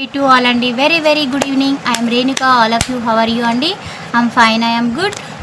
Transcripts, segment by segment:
To all అండి very very good evening I'm Renuka all of you how are you అండి I'm fine I'm good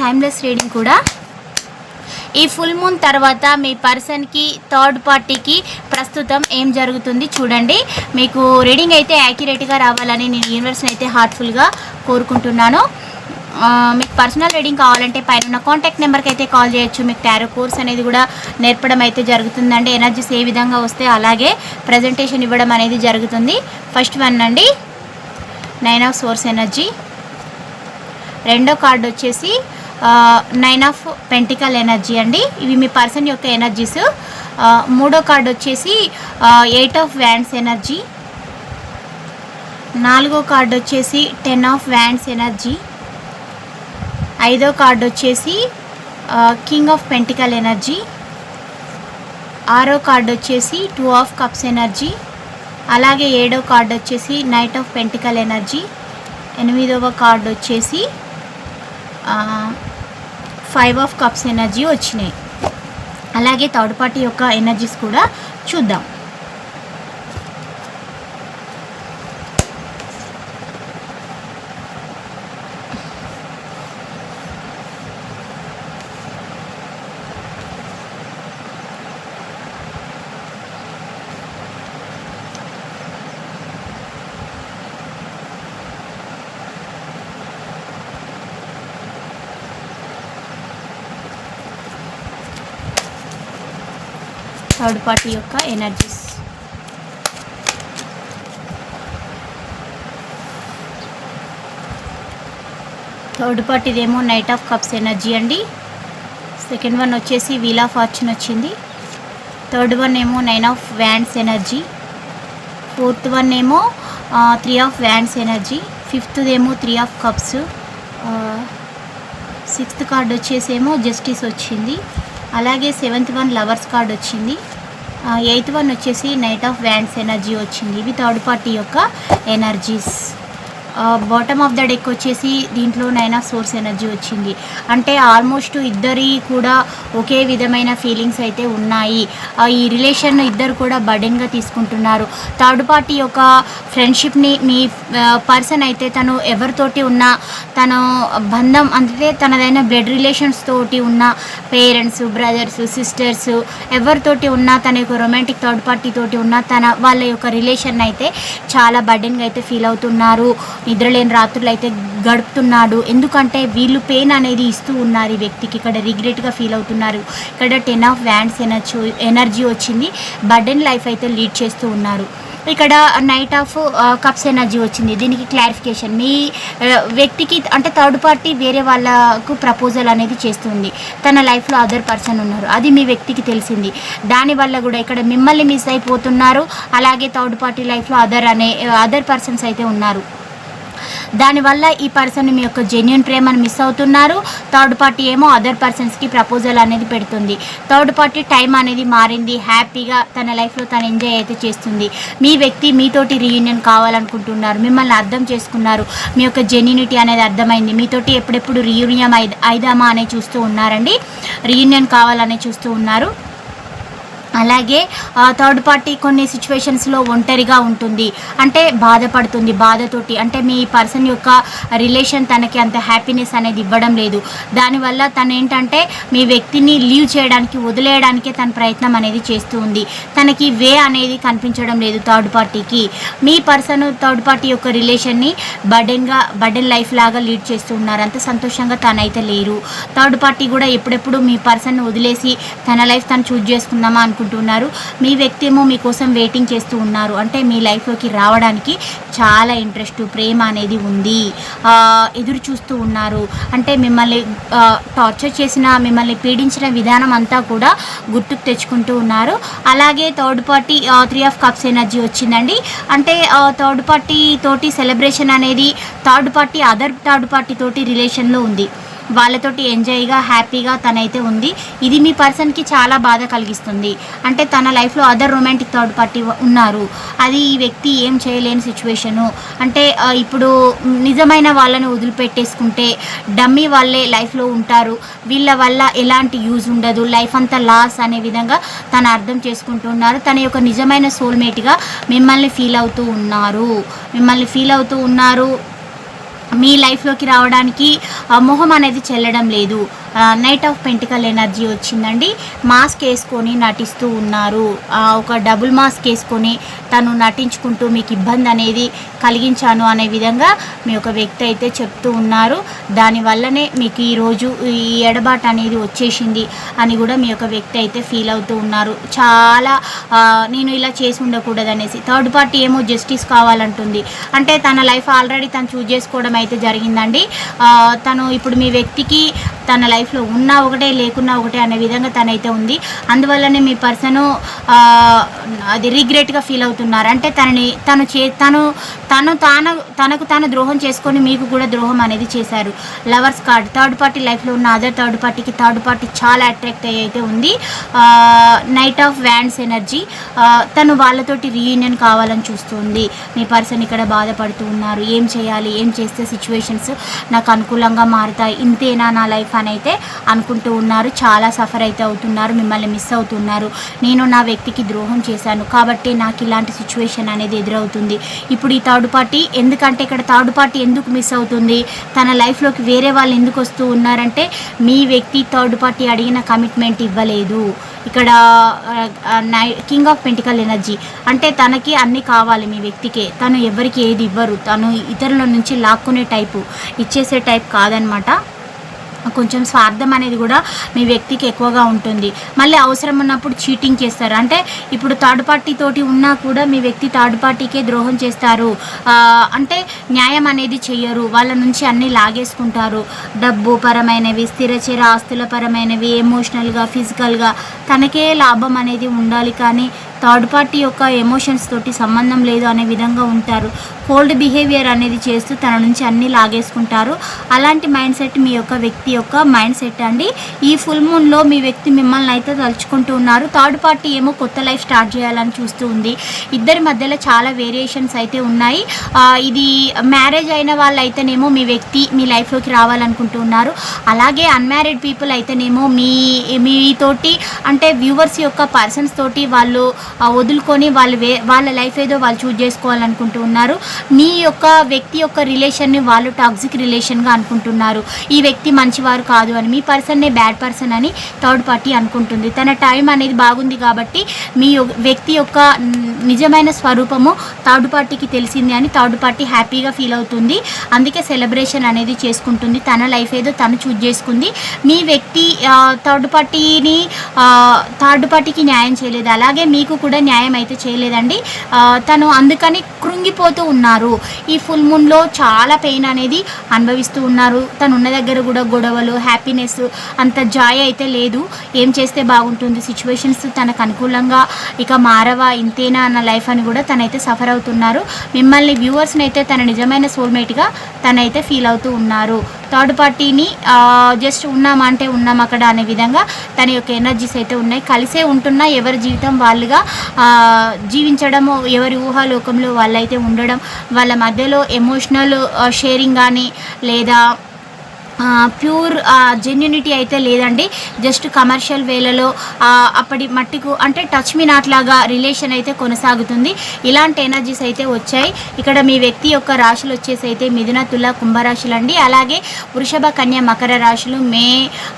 timeless reading కూడా. ఈ full moon తర్వాత మీ పర్సన్కి third పార్టీకి ప్రస్తుతం ఏం జరుగుతుంది చూడండి. మీకు రీడింగ్ అయితే యాక్యురేట్గా రావాలని నేను యూనివర్స్ని అయితే హార్ట్ఫుల్గా కోరుకుంటున్నాను. మీకు పర్సనల్ రీడింగ్ కావాలంటే పైన ఉన్న కాంటాక్ట్ నెంబర్కి అయితే కాల్ చేయొచ్చు. మీకు టారో కోర్స్ అనేది కూడా నేర్పడం అయితే జరుగుతుందండి. ఎనర్జీస్ ఏ విధంగా వస్తే అలాగే ప్రజెంటేషన్ ఇవ్వడం అనేది జరుగుతుంది. ఫస్ట్ వన్ అండి. Nine of source energy. రెండో కార్డు వచ్చేసి నైన్ ఆఫ్ పెంటికల్ ఎనర్జీ అండి. ఇవి మీ పర్సన్ యొక్క ఎనర్జీస్. మూడో కార్డు వచ్చేసి ఎయిట్ ఆఫ్ వ్యాండ్స్ ఎనర్జీ నాలుగో కార్డు వచ్చేసి టెన్ ఆఫ్ వ్యాండ్స్ ఎనర్జీ ఐదో కార్డు వచ్చేసి కింగ్ ఆఫ్ పెంటికల్ ఎనర్జీ ఆరో కార్డు వచ్చేసి టూ ఆఫ్ కప్స్ ఎనర్జీ అలాగే ఏడో కార్డు వచ్చేసి నైట్ ఆఫ్ పెంటికల్ ఎనర్జీ ఎనిమిదవ కార్డు వచ్చేసి ఫైవ్ ఆఫ్ కప్స్ ఎనర్జీ వచ్చినాయి. అలాగే థర్డ్ పార్టీ యొక్క ఎనర్జీస్ కూడా చూద్దాం. థర్డ్ పార్టీ యొక్క ఎనర్జీస్ థర్డ్ పార్టీదేమో నైట్ ఆఫ్ కప్స్ ఎనర్జీ అండి. సెకండ్ వన్ వచ్చేసి వీల్ ఆఫ్ ఫార్చ్యూన్ వచ్చింది. థర్డ్ వన్ ఏమో nine of wands energy fourth one ఏమో three of wands energy ఫిఫ్త్దేమో three of cups sixth card వచ్చేసేమో జస్టిస్ వచ్చింది. అలాగే సెవెంత్ వన్ లవర్స్ కార్డ్ వచ్చింది. Eighth one వచ్చేసి నైట్ ఆఫ్ వ్యాండ్స్ ఎనర్జీ వచ్చింది. ఇవి థర్డ్ పార్టీ యొక్క energies. Bottom of the deck వచ్చేసి దీంట్లోనైనా సోర్స్ ఎనర్జీ వచ్చింది. అంటే ఆల్మోస్ట్ ఇద్దరి కూడా ఒకే విధమైన ఫీలింగ్స్ అయితే ఉన్నాయి. ఈ రిలేషన్ ఇద్దరు కూడా బర్డెన్గా తీసుకుంటున్నారు. థర్డ్ పార్టీ యొక్క ఫ్రెండ్షిప్ని మీ పర్సన్ అయితే తను ఎవరితోటి ఉన్నా తను బంధం అంటే తనదైన బ్లడ్ రిలేషన్స్ తోటి ఉన్న పేరెంట్స్ బ్రదర్స్ సిస్టర్స్ ఎవరితోటి ఉన్నా తన యొక్క రొమాంటిక్ థర్డ్ పార్టీ తోటి ఉన్న తన వాళ్ళ యొక్క రిలేషన్ అయితే చాలా బర్డెన్గా అయితే ఫీల్ అవుతున్నారు. నిద్రలేని రాత్రులు అయితే గడుపుతున్నాడు. ఎందుకంటే వీళ్ళు పెయిన్ అనేది ఇస్తూ ఉన్నారు ఈ వ్యక్తికి. ఇక్కడ రిగ్రెట్గా ఫీల్ అవుతున్నారు. ఇక్కడ ten of wands energy energy వచ్చింది. బర్డెన్ లైఫ్ అయితే లీడ్ చేస్తూ ఉన్నారు. ఇక్కడ నైట్ ఆఫ్ కప్స్ ఎనర్జీ వచ్చింది. దీనికి క్లారిఫికేషన్. మీ వ్యక్తికి అంటే థర్డ్ పార్టీ వేరే వాళ్ళకు ప్రపోజల్ అనేది చేస్తుంది. తన లైఫ్లో అదర్ పర్సన్ ఉన్నారు. అది మీ వ్యక్తికి తెలిసింది. దానివల్ల కూడా ఇక్కడ మిమ్మల్ని మిస్ అయిపోతున్నారు. అలాగే థర్డ్ పార్టీ లైఫ్లో అదర్ అనే అదర్ పర్సన్స్ అయితే ఉన్నారు. దానివల్ల ఈ పర్సన్ మీ యొక్క జెన్యున్ ప్రేమను మిస్ అవుతున్నారు. థర్డ్ పార్టీ ఏమో అదర్ పర్సన్స్కి ప్రపోజల్ అనేది పెడుతుంది. థర్డ్ పార్టీ టైం అనేది మారింది. హ్యాపీగా తన లైఫ్లో తను ఎంజాయ్ అయితే చేస్తుంది. మీ వ్యక్తి మీతోటి రీయూనియన్ కావాలనుకుంటున్నారు. మిమ్మల్ని అర్థం చేసుకున్నారు. మీ యొక్క జెన్యునిటీ అనేది అర్థమైంది. మీతోటి ఎప్పుడెప్పుడు రీయూనియన్ అయిదామా అనే చూస్తూ ఉన్నారండి. రీయూనియన్ కావాలనే చూస్తూ ఉన్నారు. అలాగే థర్డ్ పార్టీ కొన్ని సిచ్యువేషన్స్లో ఒంటరిగా ఉంటుంది. అంటే బాధపడుతుంది బాధతోటి. అంటే మీ పర్సన్ యొక్క రిలేషన్ తనకి అంత హ్యాపీనెస్ అనేది ఇవ్వడం లేదు. దానివల్ల తను ఏంటంటే మీ వ్యక్తిని లీవ్ చేయడానికి వదిలేయడానికే తన ప్రయత్నం అనేది చేస్తూ ఉంది. తనకి వే అనేది కనిపించడం లేదు థర్డ్ పార్టీకి మీ పర్సన్ థర్డ్ పార్టీ యొక్క రిలేషన్ని బర్డెన్గా బర్డెన్ లైఫ్ లాగా లీడ్ చేస్తూ ఉన్నారు. అంత సంతోషంగా తనైతే లేరు. థర్డ్ పార్టీ కూడా ఎప్పుడెప్పుడు మీ పర్సన్ వదిలేసి తన లైఫ్ తను చూజ్ చేసుకుందామా అనుకుంటున్నారు. మీ వ్యక్తి ఏమో మీకోసం వెయిటింగ్ చేస్తూ ఉన్నారు. అంటే మీ లైఫ్లోకి రావడానికి చాలా ఇంట్రెస్ట్ ప్రేమ అనేది ఉంది. ఎదురు చూస్తూ ఉన్నారు. అంటే మిమ్మల్ని టార్చర్ చేసిన మిమ్మల్ని పీడించిన విధానం అంతా కూడా గుర్తుకు తెచ్చుకుంటూ ఉన్నారు. అలాగే third party three of cups energy వచ్చిందండి. అంటే థర్డ్ పార్టీ తోటి సెలబ్రేషన్ అనేది third party other third party తోటి రిలేషన్లో ఉంది. వాళ్ళతోటి ఎంజాయ్గా హ్యాపీగా తనైతే ఉంది. ఇది మీ పర్సన్కి చాలా బాధ కలిగిస్తుంది. అంటే తన లైఫ్లో అదర్ రొమాంటిక్ థర్డ్ పార్టీ ఉన్నారు. అది ఈ వ్యక్తి ఏం చేయలేని సిచ్యువేషను. అంటే ఇప్పుడు నిజమైన వాళ్ళని వదిలిపెట్టేసుకుంటే డమ్మీ వాళ్ళే లైఫ్లో ఉంటారు. వీళ్ళ వల్ల ఎలాంటి యూజ్ ఉండదు. లైఫ్ అంతా లాస్ అనే విధంగా తను అర్థం చేసుకుంటున్నారు తన యొక్క నిజమైన సోల్మేట్గా మిమ్మల్ని ఫీల్ అవుతూ ఉన్నారు. మిమ్మల్ని ఫీల్ అవుతూ ఉన్నారు. మీ లైఫ్లోకి రావడానికి మొహం అనేది చెల్లడం లేదు. నైట్ ఆఫ్ పెంటికల్ ఎనర్జీ వచ్చిందండి. మాస్క్ వేసుకొని నటిస్తూ ఉన్నారు. ఒక డబుల్ మాస్క్ వేసుకొని తను నటించుకుంటూ మీకు ఇబ్బంది అనేది కలిగించాను అనే విధంగా మీ ఒక వ్యక్తి అయితే చెప్తూ ఉన్నారు. దానివల్లనే మీకు ఈరోజు ఈ ఎడబాటు అనేది వచ్చేసింది అని కూడా మీ యొక్క వ్యక్తి అయితే ఫీల్ అవుతూ ఉన్నారు. చాలా నేను ఇలా చేసి ఉండకూడదు అనేసి. థర్డ్ పార్టీ ఏమో జస్టిస్ కావాలంటుంది. అంటే తన లైఫ్ ఆల్రెడీ తను చూజ్ చేసుకోవడం అయితే జరిగిందండి. తను ఇప్పుడు మీ వ్యక్తికి తన లైఫ్లో ఉన్నా ఒకటే లేకున్నా ఒకటే అనే విధంగా తనైతే ఉంది. అందువల్లనే మీ పర్సను అది రిగ్రెట్గా ఫీల్ అవుతున్నారు. అంటే తనని తను చే తను తను తాను తనకు తాను ద్రోహం చేసుకొని మీకు కూడా ద్రోహం అనేది చేశారు. లవర్స్ కార్డ్ థర్డ్ పార్టీ లైఫ్లో ఉన్న అదర్ థర్డ్ పార్టీకి థర్డ్ పార్టీ చాలా అట్రాక్ట్ అయ్యి అయితే ఉంది. నైట్ ఆఫ్ వ్యాండ్స్ ఎనర్జీ తను వాళ్ళతోటి రీయూనియన్ కావాలని చూస్తుంది. మీ పర్సన్ ఇక్కడ బాధపడుతూ ఉన్నారు. ఏం చేయాలి ఏం చేస్తే సిచ్యువేషన్స్ నాకు అనుకూలంగా మారుతాయి ఇంతేనా నా లైఫ్ అని అయితే అనుకుంటూ ఉన్నారు. చాలా సఫర్ అయితే అవుతున్నారు మిమ్మల్ని మిస్ అవుతున్నారు. నేను నా వ్యక్తికి ద్రోహం చేశాను కాబట్టి నాకు ఇలాంటి సిచ్యువేషన్ అనేది ఎదురవుతుంది. ఇప్పుడు ఈ థర్డ్ పార్టీ ఎందుకంటే ఇక్కడ థర్డ్ పార్టీ ఎందుకు మిస్ అవుతుంది? తన లైఫ్లోకి వేరే వాళ్ళు ఎందుకు వస్తూ ఉన్నారంటే మీ వ్యక్తి థర్డ్ పార్టీ అడిగిన కమిట్మెంట్ ఇవ్వలేదు. ఇక్కడ కింగ్ ఆఫ్ పెంటికల్ ఎనర్జీ అంటే తనకి అన్నీ కావాలి మీ వ్యక్తికే. తను ఎవరికి ఏది ఇవ్వరు? తను ఇతరుల నుంచి లాక్కునే టైపు ఇచ్చేసే టైప్ కాదనమాట. కొంచెం స్వార్థం అనేది కూడా మీ వ్యక్తికి ఎక్కువగా ఉంటుంది. మళ్ళీ అవసరం ఉన్నప్పుడు చీటింగ్ చేస్తారు. అంటే ఇప్పుడు థర్డ్ పార్టీ తోటి ఉన్నా కూడా మీ వ్యక్తి థర్డ్ పార్టీకే ద్రోహం చేస్తారు. అంటే న్యాయం అనేది చెయ్యరు. వాళ్ళ నుంచి అన్నీ లాగేసుకుంటారు. డబ్బు పరమైనవి స్థిరచర ఆస్తుల పరమైనవి ఎమోషనల్గా ఫిజికల్గా తనకే లాభం అనేది ఉండాలి. కానీ థర్డ్ పార్టీ యొక్క ఎమోషన్స్ తోటి సంబంధం లేదు అనే విధంగా ఉంటారు. కోల్డ్ బిహేవియర్ అనేది చేస్తూ తన నుంచి అన్నీ లాగేసుకుంటారు. అలాంటి మైండ్ సెట్ మీ యొక్క వ్యక్తి యొక్క మైండ్ సెట్ అండి. ఈ ఫుల్ మూన్లో మీ వ్యక్తి మిమ్మల్ని అయితే తలుచుకుంటూ ఉన్నారు. థర్డ్ పార్టీ ఏమో కొత్త లైఫ్ స్టార్ట్ చేయాలని చూస్తూ ఉంది. ఇద్దరి మధ్యలో చాలా వేరియేషన్స్ అయితే ఉన్నాయి. ఇది మ్యారేజ్ అయిన వాళ్ళు అయితేనేమో మీ వ్యక్తి మీ లైఫ్లోకి రావాలనుకుంటూ ఉన్నారు. అలాగే అన్మ్యారీడ్ పీపుల్ అయితేనేమో మీ మీతోటి అంటే వ్యూవర్స్ యొక్క పర్సన్స్ తోటి వాళ్ళు వదులుకొని వాళ్ళు వే వాళ్ళ లైఫ్ ఏదో వాళ్ళు చూజ్ చేసుకోవాలనుకుంటూ ఉన్నారు. మీ యొక్క వ్యక్తి యొక్క రిలేషన్ని వాళ్ళు టాక్సిక్ రిలేషన్గా అనుకుంటున్నారు. ఈ వ్యక్తి మంచివారు కాదు అని మీ పర్సన్నే బ్యాడ్ పర్సన్ అని థర్డ్ పార్టీ అనుకుంటుంది. తన టైం అనేది బాగుంది కాబట్టి మీ వ్యక్తి యొక్క నిజమైన స్వరూపము థర్డ్ పార్టీకి తెలిసింది అని థర్డ్ పార్టీ హ్యాపీగా ఫీల్ అవుతుంది. అందుకే సెలబ్రేషన్ అనేది చేసుకుంటుంది. తన లైఫ్ ఏదో తను చూజ్ చేసుకుంది. మీ వ్యక్తి థర్డ్ పార్టీని థర్డ్ పార్టీకి న్యాయం చేయలేదు. అలాగే మీకు కూడా న్యాయం అయితే చేయలేదండి. తను అందుకని కృంగిపోతూ ఉన్నారు. ఈ ఫుల్ మూన్లో చాలా పెయిన్ అనేది అనుభవిస్తూ ఉన్నారు. తను ఉన్న దగ్గర కూడా గొడవలు హ్యాపీనెస్ అంత జాయ్ అయితే లేదు. ఏం చేస్తే బాగుంటుంది? సిచ్యువేషన్స్ తనకు అనుకూలంగా ఇక మారవా? ఇంతేనా అన్న లైఫ్ అని కూడా తనైతే సఫర్ అవుతున్నారు. మిమ్మల్ని వ్యూవర్స్ని అయితే తన నిజమైన సోల్మేట్గా తనైతే ఫీల్ అవుతూ ఉన్నారు. థర్డ్ పార్టీని జస్ట్ ఉన్నామా అంటే ఉన్నాం అక్కడ అనే విధంగా తన యొక్క ఎనర్జీస్ అయితే ఉన్నాయి. కలిసే ఉంటున్నా ఎవరి జీవితం వాళ్ళుగా జీవించడము ఎవరి ఊహాలోకంలో వాళ్ళైతే ఉండడం వాళ్ళ మధ్యలో ఎమోషనల్ షేరింగ్ కానీ లేదా ప్యూర్ జెన్యునిటీ అయితే లేదండి. జస్ట్ కమర్షియల్ వేలలో అప్పటి మట్టికు అంటే టచ్ మీ నాట్ లాగా రిలేషన్ అయితే కొనసాగుతుంది. ఇలాంటి ఎనర్జీస్ అయితే వచ్చాయి. ఇక్కడ మీ వ్యక్తి యొక్క రాశులు వచ్చేసి అయితే మిథున తుల కుంభరాశులు అండి అలాగే వృషభ కన్య మకర రాశులు మే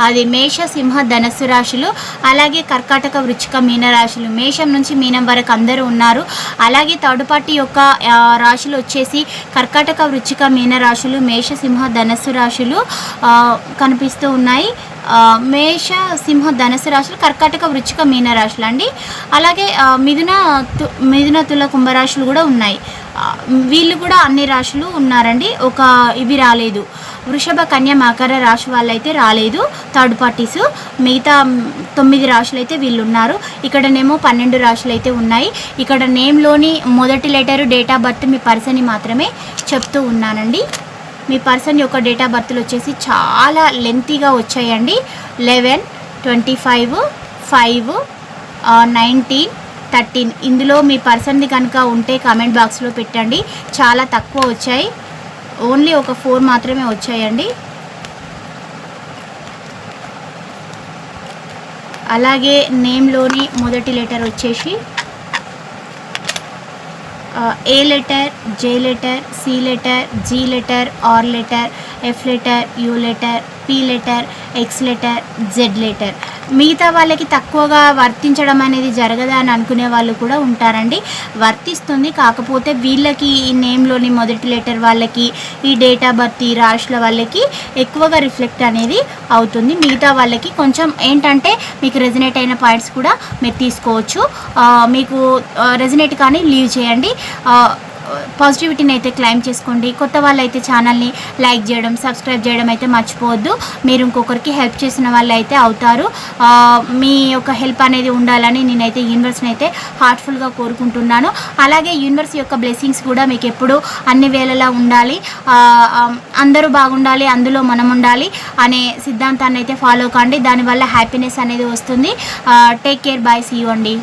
అది మేష సింహ ధనస్సు రాశులు. అలాగే కర్కాటక వృచ్చిక మీన రాశులు. మేషం నుంచి మీనం వరకు అందరూ ఉన్నారు. అలాగే థర్డ్ పార్టీ యొక్క రాశులు వచ్చేసి కర్కాటక వృచ్చిక మీన రాశులు మేష సింహ ధనస్సు రాశులు. కనిపిస్తూ ఉన్నాయి. మేష సింహ ధనుసు రాశులు కర్కాటక వృచ్చిక మీన రాశులు అండి. అలాగే మిథున తు మిథున తుల కుంభరాశులు కూడా ఉన్నాయి. వీళ్ళు కూడా అన్ని రాశులు ఉన్నారండి. ఒక ఇవి రాలేదు. వృషభ కన్య మకర రాశి వాళ్ళైతే రాలేదు. Third parties. మిగతా తొమ్మిది రాశులు అయితే వీళ్ళు ఉన్నారు. ఇక్కడనేమో పన్నెండు రాశులు అయితే ఉన్నాయి. ఇక్కడ నేమ్లోని మొదటి లెటర్ డేట్ ఆఫ్ బర్త్ మీ పర్సన్ మాత్రమే చెప్తూ ఉన్నానండి. మీ పర్సన్ యొక్క డేట్ ఆఫ్ బర్త్లు వచ్చేసి చాలా లెంతీగా వచ్చాయండి. Eleven twenty five five nineteen thirteen. ఇందులో మీ పర్సన్ది కనుక ఉంటే కామెంట్ బాక్స్లో పెట్టండి. చాలా తక్కువ వచ్చాయి. ఓన్లీ ఒక ఫోర్ మాత్రమే వచ్చాయండి. అలాగే నేమ్లోని మొదటి లెటర్ వచ్చేసి A letter J letter C letter G letter R letter F letter U letter P letter X letter Z letter మిగతా వాళ్ళకి తక్కువగా వర్తించడం అనేది జరగదా అని అనుకునే వాళ్ళు కూడా ఉంటారండి. వర్తిస్తుంది కాకపోతే వీళ్ళకి ఈ నేమ్లోని మొదటి లెటర్ వాళ్ళకి ఈ డేట్ ఆఫ్ బర్త్ ఈ రాశుల వాళ్ళకి ఎక్కువగా రిఫ్లెక్ట్ అనేది అవుతుంది. మిగతా వాళ్ళకి కొంచెం ఏంటంటే మీకు రెజినేట్ అయిన పాయింట్స్ కూడా మీరు తీసుకోవచ్చు. మీకు రెజినేట్ కానీ లీవ్ చేయండి. పాజిటివిటీని అయితే క్లైమ్ చేసుకోండి. కొత్త వాళ్ళు అయితే ఛానల్ని లైక్ చేయడం సబ్స్క్రైబ్ చేయడం అయితే మర్చిపోవద్దు. మీరు ఇంకొకరికి హెల్ప్ చేసిన వాళ్ళు అయితే అవుతారు. మీ యొక్క హెల్ప్ అనేది ఉండాలని నేనైతే యూనివర్స్ని అయితే హార్ట్ఫుల్గా కోరుకుంటున్నాను. అలాగే యూనివర్స్ యొక్క బ్లెస్సింగ్స్ కూడా మీకు ఎప్పుడు అన్ని వేళలా ఉండాలి. అందరూ బాగుండాలి అందులో మనం ఉండాలి అనే సిద్ధాంతాన్ని అయితే ఫాలో కండి. దానివల్ల హ్యాపీనెస్ అనేది వస్తుంది. Take care bye see you అండి.